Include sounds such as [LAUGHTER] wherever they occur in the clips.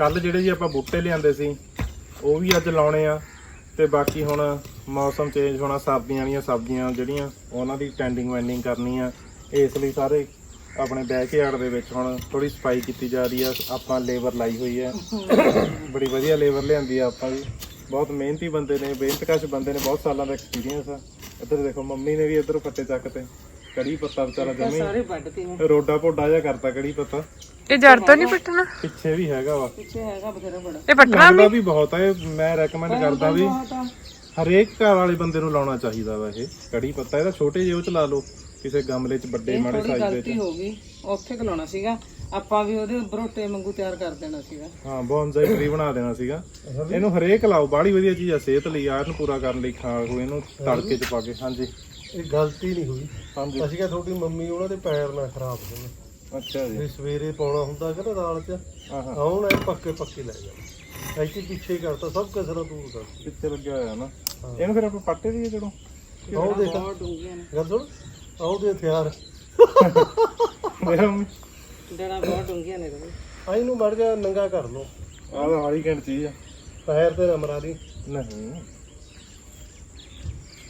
ਕੱਲ ਜਿਹੜੇ ਜੀ ਆਪਾਂ ਬੂਟੇ ਲਿਆਂਦੇ ਸੀ, ਉਹ ਵੀ ਅੱਜ ਲਾਉਣੇ ਆ। ਤੇ ਬਾਕੀ ਹੁਣ ਮੌਸਮ ਚੇਂਜ ਹੋਣਾ ਸਰਦੀਆਂ ਵਾਲੀਆਂ ਸਬਜ਼ੀਆਂ ਜਿਹੜੀਆਂ, ਉਹਨਾਂ ਦੀ ਟੈਂਡਿੰਗ ਵੈਂਡਿੰਗ ਕਰਨੀ ਆ। ਇਸ ਲਈ ਸਾਰੇ ਆਪਣੇ ਬੈਕਯਾਰਡ ਦੇ ਵਿੱਚ ਹੁਣ ਥੋੜੀ ਸਫ਼ਾਈ ਕੀਤੀ ਜਾ ਰਹੀ ਆ। ਆਪਾਂ ਲੇਬਰ ਲਾਈ ਹੋਈ ਆ। ਬੜੀ ਵਧੀਆ ਲੇਬਰ ਲਿਆਂਦੀ ਆ ਆਪਾਂ ਵੀ। ਬਹੁਤ ਮਿਹਨਤੀ ਬੰਦੇ ਨੇ ਬੇਇੰਤਕਾਸ਼ ਬੰਦੇ ਨੇ, ਬਹੁਤ ਸਾਲਾਂ ਦਾ ਐਕਸਪੀਰੀਅੰਸ ਆ। ਇੱਧਰ ਦੇਖੋ, ਮੰਮੀ ਨੇ ਵੀ ਇੱਧਰ ਪੱਤੇ ਚੱਕ ਤੇ। ਕੜੀ ਪੱਤਾ ਵਿਚਾਰਾ ਜਮੀ ਸਾਰੇ ਵੱਢ ਤੇ ਰੋਡਾ ਪੋਡਾ ਜਿਹਾ ਕਰਤਾ ਕੜੀ ਪੱਤਾ। ਇਹ ਜੜ ਤੋਂ ਨਹੀਂ ਪੱਟਣਾ? ਪਿੱਛੇ ਵੀ ਹੈਗਾ ਵਾ। ਪਿੱਛੇ ਹੈਗਾ ਬਥੇਰਾ ਬੜਾ। ਇਹ ਪੱਟਣਾ ਲੱਗਦਾ ਵੀ ਬਹੁਤ ਹੈ ਮੈਂ ਰეკਮੈਂਡ ਕਰਦਾ ਵੀ ਆ। ਹਰੇਕ ਘਰ ਵਾਲੇ ਬੰਦੇ ਨੂੰ ਲਾਉਣਾ ਚਾਹੀਦਾ ਵਾ ਇਹ ਕੜੀ ਪੱਤਾ। ਇਹਦਾ ਛੋਟੇ ਜਿਹੇ ਉਹ ਚ ਲਾ ਲਓ ਕਿਸੇ ਗਮਲੇ ਚ ਵੱਡੇ ਮਾੜੇ ਥੋੜੀ ਸਾਈਜ਼ ਦੇ ਗਲਤੀ ਹੋ ਗਈ ਉੱਥੇ ਖਲਾਉਣਾ ਸੀਗਾ। ਆਪਾਂ ਵੀ ਉਹਦੇ ਬਰੋਟੇ ਵਾਂਗੂ ਤਿਆਰ ਕਰ ਦੇਣਾ ਸੀਗਾ। ਹਾਂ ਬੌਨਸਾਈ ਟਰੀ ਬਣਾ ਦੇਣਾ ਸੀਗਾ। ਇਹਨੂੰ ਹਰੇਕ ਲਾਓ ਬਾੜੀ ਵਧੀਆ ਚੀਜ਼ ਆ ਸਿਹਤ ਲਈ ਆ ਇਹਨੂੰ ਪੂਰਾ ਕਰਨ ਲਈ ਖਾ ਖੂ ਇਹਨੂੰ ਤੜਕੇ ਚ ਪਾ ਕੇ ਹਾਂਜੀ। ਇਹ ਗਲਤੀ ਨਹੀਂ ਹੋਈ। ਹਾਂਜੀ। ਅਸੀਂ ਕਿਹਾ ਤੁਹਾਡੀ ਮੰਮੀ ਉਹਨਾਂ ਦੇ ਪੈਰ ਨਾ ਖਰਾਬ ਹੋਣ। ਅੱਛਾ ਜੀ। ਵੀ ਸਵੇਰੇ ਪਾਉਣਾ ਹੁੰਦਾ ਕਿ ਨਾ ਦਾਲ 'ਚ। ਹਾਂ ਹਾਂ ਆਉਣ ਇਹ ਪੱਕੇ ਪੱਕੇ ਲੈ ਜਾ ਐਸੀ ਪਿੱਛੇ ਹੀ ਕਰਤਾ ਸਭ ਕਸਰਾ ਦੂਰ ਕਰ ਪਿੱਛੇ ਲੱਗਿਆ ਹੋਇਆ ਨਾ। ਇਹਨੂੰ ਫਿਰ ਆਪਾਂ ਪੱਟੇ ਦੀ ਜਦੋਂ? ਆਉ ਦੇਖ। ਬਹੁਤ ਡੂੰਘੀਆਂ ਨੇ। ਗੱਲ ਸੁਣ। ਆਉ ਦੇ ਹਥਿਆਰ। ਮੇਰਾ ਡੜਾ ਬਹੁਤ ਡੂੰਘੀਆਂ ਨੇ। ਆ ਇਹਨੂੰ ਮੜ ਜਾ ਨੰਗਾ ਕਰ ਲੋ ਆਹ ਤਾਂ ਹਾਰੀ ਘੰਟ ਚੀਜ਼ ਆ। ਪੈਰ ਤੇ ਨਾ ਮਰਾ ਦੀ। ਨਹੀਂ।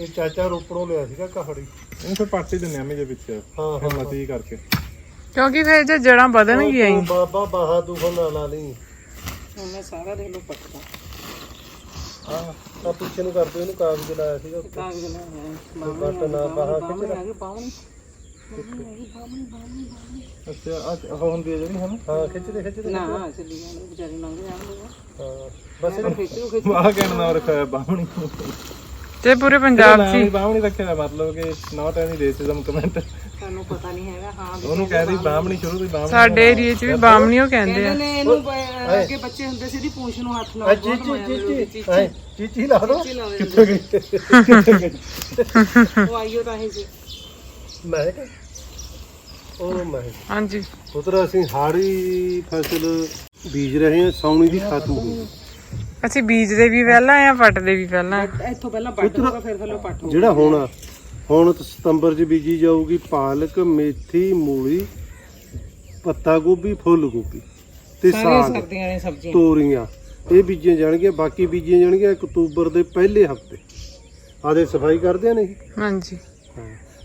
ਇਹ ਚਾਚਾ ਰੋਪੜੋਂ ਲਿਆ ਸੀਗਾ ਕਹੜੀ। ਇਹਨੂੰ ਫਿਰ ਪੱਟ ਹੀ ਦਿੰਨੇ ਆ ਮੇਰੇ ਪਿੱਛੇ ਹਾਂ ਹਾਂ ਮਤੀ ਕਰਕੇ। ਕਿਉਂਕਿ ਫਿਰ ਜੇ ਜੜਾਂ ਵਧਣਗੀਆਂ ਹੀ। ਬਾਬਾ ਬਾਹਾ ਦੁਖਨ ਨਾ ਲਾ ਲਈ ਹੁਣ ਮੈਂ ਸਾਰਾ ਦੇਖ ਪੱਟਦਾ। ਆਹ ਆ ਪਿੱਛੇ ਨੂੰ ਕਰਦੇ ਇਹਨੂੰ ਕਾਗਜ਼ ਲਾਇਆ ਸੀਗਾ ਉੱਤੇ। ਕਾਗਜ਼ ਨਾ ਹੈ। ਬੱਟ ਨਾ ਬਾਹਾ ਆ ਗਈ ਬਾਹਮਣੀ ਅੱਛਾ ਅੱਜ ਉਹ ਹੁੰਦੀ ਹੈ ਜਿਹੜੀ ਹਨ ਹਾਂ ਖਿੱਚ ਦੇ ਖਿੱਚ ਦੇ ਨਾ ਚੱਲੀ ਜਾਣੀ ਵਿਚਾਰੀ ਲੰਘ ਜਾਣਗੇ ਹਾਂ। ਬਸ ਮੈਂ ਖਿੱਚੂ ਖਿੱਚ। ਵਾਹ ਕਹਿਣ ਰੱਖਿਆ ਬਾਹਮਣੀ ਤੇ ਪੂਰੇ ਪੰਜਾਬ 'ਚ ਹੀ। ਬਾਹਮਣੀ ਰੱਖਿਆ ਹੋਇਆ, ਮਤਲਬ ਕਿ ਨਾਟ ਐਨੀ ਰੇਸਿਜ਼ਮ ਕਮੈਂਟ ਸਾਨੂੰ ਪਤਾ ਨਹੀਂ ਹੈਗਾ ਹਾਂ ਵੀ ਉਹਨੂੰ ਕਹਿ ਦੀ ਬਾਹਮਣੀ ਸ਼ੁਰੂ ਤੋਂ ਹੀ ਬਾਹਮਣੀ ਸਾਡੇ ਏਰੀਏ 'ਚ ਵੀ ਬਾਮਣੀਓ ਕਹਿੰਦੇ ਆ। ਕਹਿੰਦੇ ਨੇ ਇਹਨੂੰ ਬ- ਅੱਗੇ ਬੱਚੇ ਹੁੰਦੇ ਸੀ ਦੀ ਪੂੰਛ ਨੂੰ ਹੱਥ ਨਾਲ ਚੀਚੀ ਚੀਚੀ। ਹਾਂ ਚੀਚੀ ਲਾ ਦੋ। ਕਿੱਥੇ ਗਈ? ਉਹ ਆਈਓ ਤਾਂ ਹੀ ਸੀ ਮੈਂ ਕਿਹਾ ਉਹ ਮੈਂ ਹਾਂਜੀ। ਪੁੱਤਰ ਅਸੀਂ ਹਾੜੀ ਫਸਲ ਬੀਜ ਰਹੇ ਹਾਂ ਸੌਣੀ ਦੀ ਖਤਮ ਹੋ ਗਈ ਅਸੀਂ ਬੀਜਦੇ ਵੀ ਪਹਿਲਾਂ ਆ ਪੱਟਦੇ ਵੀ ਪਹਿਲਾਂ? ਇੱਥੋਂ ਪਹਿਲਾਂ ਵੱਢ ਹੋਗਾ ਫਿਰ ਥੱਲੇ ਪੱਟ ਹੋਊਗਾ। ਜਿਹੜਾ ਹੋਣਾ ਹੁਣ ਸਤੰਬਰ 'ਚ ਬੀਜੀ ਜਾਊਗੀ ਪਾਲਕ ਮੇਥੀ ਮੂਲੀ ਪੱਤਾ ਗੋਭੀ ਫੁੱਲ ਗੋਭੀ ਤੇ ਸਾਰੀਆਂ ਸਾਗ ਸਰਦੀਆਂ ਦੀਆਂ ਸਬਜ਼ੀਆਂ। ਤੋਰੀਆਂ। ਇਹ ਬੀਜੀਆਂ ਜਾਣਗੀਆਂ ਬਾਕੀ ਬੀਜੀਆਂ ਜਾਣਗੀਆਂ ਅਕਤੂਬਰ ਦੇ ਪਹਿਲੇ ਹਫ਼ਤੇ। ਆਦੇ ਸਫ਼ਾਈ ਕਰਦੇ ਨਹੀਂ? ਹਾਂਜੀ।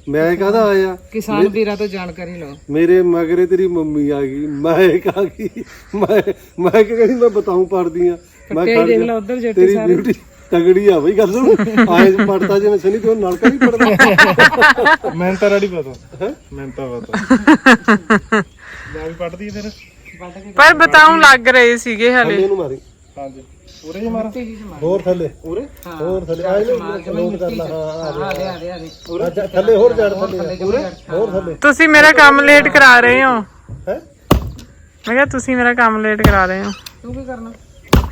ਮੈਂ ਕਹਦਾ ਆਇਆ? ਕਿਸਾਨ ਵੀਰਾਂ ਤੋਂ ਜਾਣਕਾਰੀ ਲਓ। ਮੇਰੇ ਮਗਰੇ ਤੇਰੀ ਮੰਮੀ ਆ ਗਈ। ਮੈਂ ਕਹਾ ਗਈ। ਮੈਂ ਮੈਂ ਕਹਿੰਦੀ ਮੈਂ ਬਤਾਉਂ ਪੜਦੀ ਆ। ਮੈਂ ਖੜ ਦੇਖ ਜਾ। ਲਾ ਉਧਰ ਜੱਟੀ ਤੇਰੀ ਬਿਊਟੀ ਤਗੜੀ ਆ ਬਈ ਗੱਲ ਸੁਣ। ਆਏ ਪੜਦਾ ਜਿਵੇਂ ਸਨੀ ਤੇ ਉਹ ਨਲਕਾ ਨਹੀਂ ਪੜਦਾ ਮੈਨੂੰ ਤਾਂ ਰੈਡੀ ਪਤਾ? ਮੈਨੂੰ ਤਾਂ ਪਤਾ ਮੈਂ ਵੀ ਪੱਟਦੀ ਫਿਰ। ਪਰ ਬਤਾਉਂ ਲੱਗ ਰਹੇ ਸੀਗੇ ਹਲੇ। ਥੱਲੇ ਨੂੰ ਮਾਰੀ। ਹਾਂਜੀ। ਪੂਰੇ ਹੀ ਮਾਰਾ। ਹੋਰ ਥੱਲੇ। ਉਰੇ? ਹੋਰ ਥੱਲੇ। ਆਏ ਨੇ ਲੋਡ ਕਰ ਲਾ। ਹਾਂ ਆ ਆ ਦੇ ਆ ਦੇ ਆ ਦੇ ਜਾ। ਅੱਛਾ, ਥੱਲੇ ਹੋਰ ਜੜ ਥੱਲੇ ਉਰੇ? ਹੋਰ ਥੱਲੇ। ਤੁਸੀਂ ਮੇਰਾ ਕੰਮ ਲੇਟ ਕਰਾ ਰਹੇ ਹੋ। ਹੈ? ਮੈਂ ਕਿਹਾ ਤੁਸੀਂ ਮੇਰਾ ਕੰਮ ਲੇਟ ਕਰਾ ਰਹੇ ਹੋ। ਤੂੰ ਕੀ ਕਰਨਾ?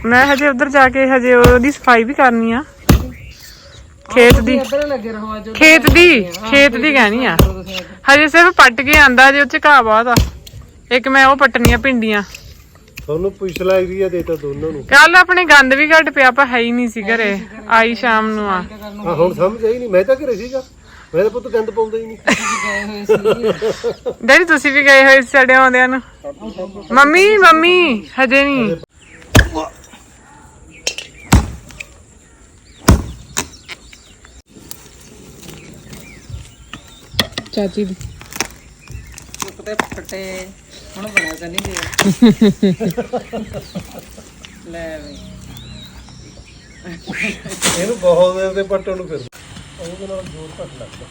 ਮੈਂ ਹਜੇ ਉੱਧਰ ਜਾ ਕੇ ਹਜੇ ਉਹਦੀ ਸਫ਼ਾਈ ਵੀ ਕਰਨੀ ਆ। ਖੇਤ ਦੀ। ਇੱਧਰ ਲੱਗੇ ਰਹੋ ਅੱਜ ਖੇਤ ਦੀ ਖੇਤ ਦੀ ਕਹਿਣੀ ਆ। ਹਜੇ ਸਿਰਫ ਪੱਟ ਕੇ ਆਂਦਾ ਜੇ ਉੱਚ ਘਾਹ ਬਹੁਤ ਆ। ਇੱਕ ਮੈਂ ਉਹ ਪੱਟਣੀਆਂ ਭਿੰਡੀਆਂ। ਤੁਹਾਨੂੰ ਪਿਛਲਾ ਏਰੀਆ ਦੇਤਾ ਦੋਨਾਂ ਨੂੰ। ਕੱਲ ਆਪਣੇ ਗੰਦ ਵੀ ਘੱਟ ਪਿਆ ਪਰ ਹੈ ਹੀ ਨਹੀਂ ਸੀ ਘਰੇ ਆਈ ਸ਼ਾਮ ਨੂੰ ਆ। ਆ ਹੁਣ ਸਮਝ ਆਈ ਨਹੀਂ ਮੈਂ ਤਾਂ ਘਰੇ ਸੀਗਾ। ਮੈਂ ਤਾਂ ਪੁੱਤ ਗੰਦ ਪਾਉਂਦਾ ਹੀ ਨਹੀਂ। ਡੈਡੀ ਤੁਸੀਂ ਵੀ ਗਏ ਹੋਏ ਸੀ ਸਾਡੇ ਆਉਂਦਿਆਂ ਨੂੰ। ਮੰਮੀ ਮੰਮੀ ਹਜੇ ਨਹੀਂ। ਚਾਚੀ ਦੀ। ਉੱਤੇ ਫਟੇ ਹੁਣ ਬਣਿਆ ਤਾਂ ਨਹੀਂ ਦੇ ਲੈ ਬਈ ਇਹਨੂੰ ਬਹੁਤ ਦੇਰ ਦੇ ਪੱਟਣ ਨੂੰ ਫਿਰ। ਉਹਦੇ ਨਾਲ ਜ਼ੋਰ ਘੱਟ ਲੱਗਦਾ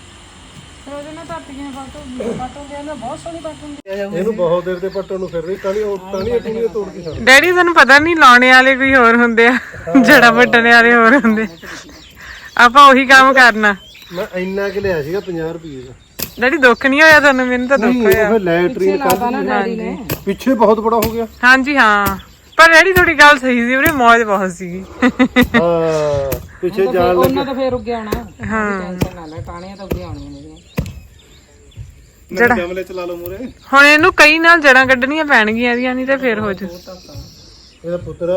ਉਹਦੇ ਨਾਲ ਟੱਪ ਗਏ ਬਾਟੋ ਬਾਟੋ ਗਿਆ ਨਾ ਬਹੁਤ ਸੋਹਣੀ ਬਾਟੋ ਹੁੰਦੀ ਇਹਨੂੰ ਬਹੁਤ ਦੇਰ ਦੇ ਪੱਟਣ ਨੂੰ ਫਿਰ ਰਹੀ ਕਾਲੀ ਉਹ ਟਾਣੀ ਟੂਣੀ ਤੋੜ ਕੇ ਛੱਡ ਡੈਡੀ ਤੁਹਾਨੂੰ ਪਤਾ ਨਹੀਂ ਲਾਉਣੇ ਵਾਲੇ ਕੋਈ ਹੋਰ ਹੁੰਦੇ ਆ ਜੜਾ ਵੱਟਣੇ ਵਾਲੇ ਹੋਰ ਹੁੰਦੇ। ਆਪਾਂ ਉਹੀ ਕੰਮ ਕਰਨਾ। ਮੈਂ ਇੰਨਾ ਕਿ ਲਿਆ ਸੀਗਾ 50 ਰੁਪਏ ਦਾ। ਡੈਡੀ ਦੁੱਖ ਨਹੀਂ ਹੋਇਆ ਤੁਹਾਨੂੰ? ਮੈਨੂੰ ਤਾਂ ਦੁੱਖ ਨਹੀਂ ਹੋਇਆ। ਫਿਰ ਲੈਟਰੀਨ ਡੈਡੀ ਨੇ। ਪਿੱਛੇ ਬਹੁਤ ਬੜਾ ਹੋ ਗਿਆ। ਹਾਂਜੀ ਹਾਂ। ਪਰ ਡੈਡੀ ਤੁਹਾਡੀ ਗੱਲ ਸਹੀ ਸੀ ਉਹਨੇ ਮੌਜ ਬਹੁਤ ਸੀਗੀ ਹਾਂ ਪਿੱਛੇ ਜਾਣ ਲੱਗ। ਉਹਨਾਂ ਤਾਂ ਫੇਰ ਉੱਗੇ ਆਉਣਾ। ਹਾਂ। ਟੈਨਸ਼ਨ ਨਾ ਲੈ ਟਾਣੀਆਂ ਤਾਂ ਉੱਗੇ ਆਉਣੀਆਂ ਮੇਰੀਆਂ ਜਿਹੜਾ ਗਮਲੇ ਚ ਲਾ ਲਓ ਮੂਰੇ ਹੁਣ ਇਹਨੂੰ ਕਈ ਨਾਲ ਜੜਾਂ ਕੱਢਣੀਆਂ ਪੈਣਗੀਆਂ ਇਹਦੀਆਂ ਨਹੀਂ ਤੇ ਫੇਰ ਹੋ ਜੂ ਇਹਦਾ ਪੁੱਤਰ